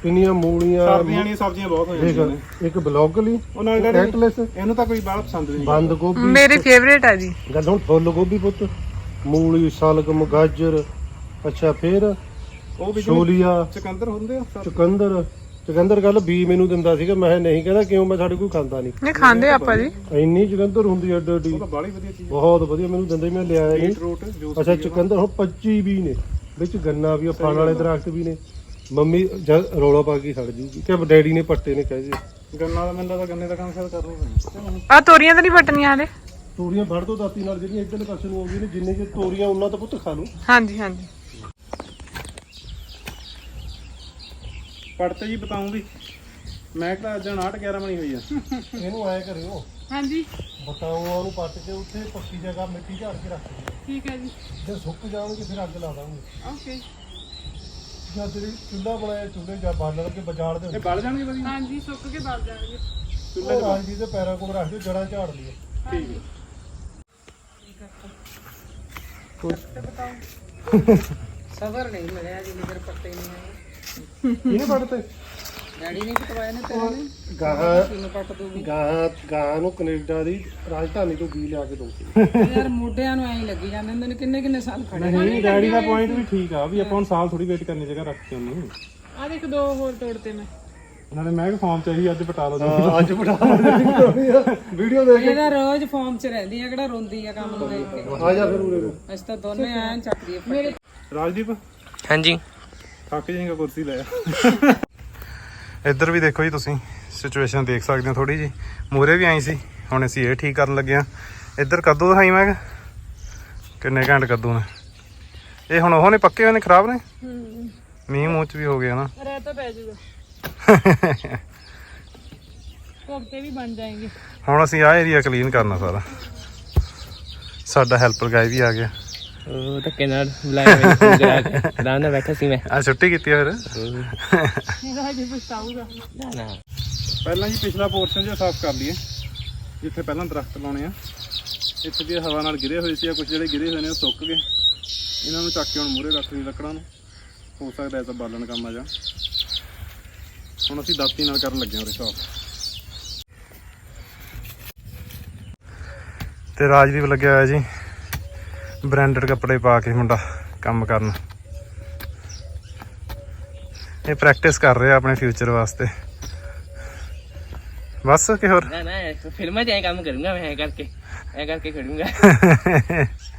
ਕਿੰਨੀਆਂ ਮੂਲੀਆਂ ਸਰਦੀਆਂ ਵਾਲੀਆਂ ਸਬਜ਼ੀਆਂ ਬਹੁਤ ਹੋ ਜਾਂਦੀਆਂ ਨੇ। ਦੇਖ ਇੱਕ ਬਲੌਕਲੀ ਉਹ ਨਾਲ ਡੈਡੀ ਐਟਲੈਸ। ਇਹਨੂੰ ਤਾਂ ਕੋਈ ਬਾਹਲਾ ਪਸੰਦ ਨਹੀਂ ਬੰਦ ਗੋਭੀ ਮੇਰੇ ਫੇਵਰੇਟ ਆ ਜੀ। ਗੱਲ ਹੁਣ ਫੁੱਲ ਗੋਭੀ ਪੁੱਤ। ਮੂਲੀ ਸਲਗਮ ਗਾਜਰ। ਅੱਛਾ ਫੇਰ ਉਹ ਵੀ ਛੋਲੀਆ ਚਕੰਦਰ ਹੁੰਦੇ ਆ ਸਭ ਚੁਕੰਦਰ। ਚੁਕੰਦਰ ਗੱਲ ਬੀ ਮੈਨੂੰ ਦਿੰਦਾ ਸੀਗਾ ਮੈਂ ਕਿਹਾ ਨਹੀਂ ਕਹਿੰਦਾ ਕਿਉਂ ਮੈਂ ਸਾਡੇ ਕੋਈ ਖਾਂਦਾ ਨਹੀਂ। ਨਹੀਂ ਖਾਂਦੇ ਆਪਾਂ ਜੀ। ਇੰਨੀ ਚੁਕੰਦਰ ਹੁੰਦੀ ਤਾਂ ਵਧੀਆ ਚੀਜ਼ ਬਹੁਤ ਵਧੀਆ ਮੈਨੂੰ ਦਿੰਦੇ ਮੈਂ ਲਿਆਇਆ ਨਹੀਂ ਬੀਟ ਰੂਟ ਜੂਸ ਅੱਛਾ ਚੁਕੰਦਰ ਹੁਣ 25 ਵੀ ਨੇ। ਵਿੱਚ ਗੰਨਾ ਵੀ ਆ ਫਲ ਵਾਲੇ ਦਰਖਤ ਵੀ ਨੇ। ਮੰਮੀ ਜਦ ਰੌਲਾ ਪਾ ਕੇ ਛੱਡ ਜੂਗੀ। ਕਿ ਡੈਡੀ ਨੇ ਪੱਟੇ ਨੇ ਕਹਿ ਜੀ ਗੰਨਾ ਦਾ ਮੈਨੂੰ ਤਾਂ ਗੰਨੇ ਦਾ ਕੰਮ ਸ਼ਾਇਦ ਕਰਨਾ ਪੈਣਾ ਆ ਤੋਰੀਆਂ ਤਾਂ ਨਹੀਂ ਪੱਟਣੀਆਂ ਹਲੇ ਤੋਰੀਆਂ ਫੜ ਦੋ ਦਾਤੀ ਨਾਲ ਜਿਹੜੀਆਂ ਇੱਧਰਲੇ ਪਾਸੇ ਨੂੰ ਆਉਂਦੀਆਂ ਨੇ ਜਿੰਨੇ ਕਿ ਤੋਰੀਆਂ ਉਹਨਾਂ ਤਾਂ ਪੁੱਤ ਖਾ ਲਓ ਹਾਂਜੀ ਹਾਂਜੀ। ਪੜਤੇ ਜੀ ਬਤਾਉਂ ਵੀ ਮੈਂ ਕਿਹਾ ਅੱਜ 8 11 ਬਣੀ ਹੋਈ ਆ। ਇਹਨੂੰ ਐ ਕਰਿਓ। ਹਾਂਜੀ। ਬਤਾਓ ਨੂੰ ਪੱਟ ਕੇ ਉੱਥੇ ਪੱਕੀ ਜਗ੍ਹਾ ਮਿੱਟੀ ਝਾੜ ਕੇ ਰੱਖ ਦਿਓ। ਠੀਕ ਹੈ ਜੀ। ਜੇ ਸੁੱਕ ਜਾਣਗੇ ਫਿਰ ਅੱਗ ਲਾ ਦਾਂਗੇ। ਓਕੇ। ਜਾਂ ਜਿਹੜੀ ਚੁੱਲ੍ਹਾ ਬਣਾਇਆ ਚੁੱਲ੍ਹੇ ਜਾਂ ਬਾਲਣ ਕੇ ਬਜਾੜ ਦੇ ਇਹ ਬਲ ਜਾਣਗੇ ਵਧੀਆ ਹਾਂਜੀ ਸੁੱਕ ਕੇ ਬਲ ਜਾਣਗੇ। ਉਹ ਰਾਜ ਜੀ ਦੇ ਪੈਰਾਂ ਕੋਲ ਰੱਖ ਦਿਓ ਜੜਾਂ ਝਾੜ ਲਿਓ ਠੀਕ ਹੈ। ਸਬਰ ਨਹੀਂ ਮਿਲਿਆ ਜਿੰਨੀ ਦੇਰ ਪੱਤੇ ਨਹੀਂ ਆਏ ਇਹਨੇ ਪੱਟਤੇ ਡੈਡੀ ਨੇ ਪਟਵਾਏ ਨੇ ਤੇਰੇ ਨੇ ਗਾਂ ਕਿੰਨੇ ਪੱਟ ਦੂਗੀ ਨੂੰ ਕੈਨੇਡਾ ਦੀ ਰਾਜਧਾਨੀ ਤੋਂ ਬੀ ਲਿਆ ਕੇ ਦੋ ਯਾਰ ਮੋਢਿਆਂ ਨੂੰ ਐਂ ਹੀ ਲੱਗੀ ਜਾਂਦੇ ਹੁੰਦੇ ਨੇ ਕਿੰਨੇ ਕਿੰਨੇ ਸਾਲ ਖੜੇ ਨਹੀਂ ਡੈਡੀ ਦਾ ਪੁਆਇੰਟ ਵੀ ਠੀਕ ਆ ਵੀ ਆਪਾਂ ਹੁਣ ਸਾਲ ਥੋੜੀ ਵੇਟ ਕਰਨੀ ਜਗ੍ਹਾ ਰੱਖ ਕੇ ਉਹਨੂੰ ਆ ਦੇਖ ਦੋ ਹੋਰ ਤੋੜਤੇ ਮੈਂ। ਨਾਲੇ ਮੈਂ ਕਿ ਫਾਰਮ ਚਾਹੀ ਅੱਜ ਪਟਾ ਲਓ ਜੀ ਅੱਜ ਬਟਾ ਵੀਡੀਓ ਦੇਖ ਇਹਦਾ ਰੋਜ਼ ਫਾਰਮ 'ਚ ਰਹਿੰਦੀ ਆ ਕਿਹੜਾ ਰੋਂਦੀ ਆ ਕੰਮ ਨੂੰ ਦੇਖ ਕੇ। ਆ ਜਾ ਫਿਰ ਉਰੇ ਨੂੰ। ਅਸੀਂ ਤਾਂ ਦੋਨੇ ਐਂ ਚੱਕਦੀ ਆ ਮੇਰੇ ਰਾਜਦੀਪ? ਹਾਂਜੀ। ਥੱਕ ਜਾਏਗਾ ਕੁਰਸੀ ਲੈ ਇੱਧਰ ਵੀ ਦੇਖੋ ਜੀ ਤੁਸੀਂ ਸਿਚੁਏਸ਼ਨ ਦੇਖ ਸਕਦੇ ਹੋ ਥੋੜੀ ਜੀ ਮੂਰੇ ਵੀ ਆਈ ਸੀ ਹੁਣ ਅਸੀਂ ਇਹ ਠੀਕ ਕਰਨ ਲੱਗੇ ਆ ਇੱਧਰ ਕੱਦੂ ਦਿਖਾਈ ਮੈਂ। ਕਿੰਨੇ ਘੰਟ ਕੱਦੂ ਨੇ। ਇਹ ਹੁਣ ਉਹ ਨੇ ਪੱਕੇ ਹੋਏ ਨੇ ਖਰਾਬ ਨੇ? ਮੀਂਹ ਮੂੰਹ ਚ ਵੀ ਹੋ ਗਿਆ ਨਾ। ਰਹਿ ਤਾਂ ਪੈ ਜਾਊਗਾ ਕੋਕਤੇ ਵੀ ਬਣ ਜਾਣਗੇ ਹੁਣ ਅਸੀਂ ਆਹ ਏਰੀਆ ਕਲੀਨ ਕਰਨਾ ਸਾਰਾ। ਸਾਡਾ ਹੈਲਪਰ ਗਾਇ ਵੀ ਆ ਗਿਆ। ਉਹ ਧੱਕੇ ਨਾਲ ਬੁਲਾਇਆ ਮੈਨੂੰ ਫੋਨ ਕਰਾ ਕੇ ਆਰਾਮ ਨਾਲ ਬੈਠਾ ਸੀ ਮੈਂ। ਆ ਛੁੱਟੀ ਕੀਤੀ ਆ ਫਿਰ? ਇਹਦਾ ਹਜੇ ਪਛਤਾਊਗਾ ਨਾ। ਨਾ ਪਹਿਲਾਂ ਜੀ ਪਿਛਲਾ ਪੋਰਸ਼ਨ ਜਿਹਾ ਸਾਫ਼ ਕਰ ਲਈਏ ਜਿੱਥੇ ਪਹਿਲਾਂ ਦਰਖਤ ਲਾਉਣੇ ਆ। ਇੱਥੇ ਵੀ ਹਵਾ ਨਾਲ ਗਿਰੇ ਹੋਏ ਸੀ ਆ ਕੁਝ ਜਿਹੜੇ ਗਿਰੇ ਹੋਏ ਨੇ ਉਹ ਸੁੱਕ ਗਏ। ਇਹਨਾਂ ਨੂੰ ਚੱਕ ਕੇ ਹੁਣ ਮੂਰੇ ਰੱਖ ਲਈ ਲੱਕੜਾਂ ਨੂੰ। ਹੋ ਸਕਦਾ ਐਸਾ ਬਾਲਣ ਕੰਮ ਆ ਜਾ। ਹੁਣ ਅਸੀਂ ਦਾਤੀ ਨਾਲ ਕਰਨ ਲੱਗੇ ਹਾਂ ਉਰੇ ਸਾਫ਼। ਤੇ ਰਾਜਦੀਪ ਲੱਗਿਆ ਹੋਇਆ ਜੀ। ਬ੍ਰਾਂਡਡ ਕੱਪੜੇ ਪਾ ਕੇ ਮੁੰਡਾ ਕੰਮ ਕਰਨ। ਇਹ ਪ੍ਰੈਕਟਿਸ ਕਰ ਰਿਹਾ ਆਪਣੇ ਫਿਊਚਰ ਵਾਸਤੇ। ਬਸ ਕਿ ਹੋਰ? ਨਾ ਨਾ ਫਿਲਮਾਂ 'ਚ ਐਂ ਕੰਮ ਕਰੂੰਗਾ ਮੈਂ ਐਂ ਕਰਕੇ ਐਂ ਕਰਕੇ ਖੜੂੰਗਾ। [LAUGHS]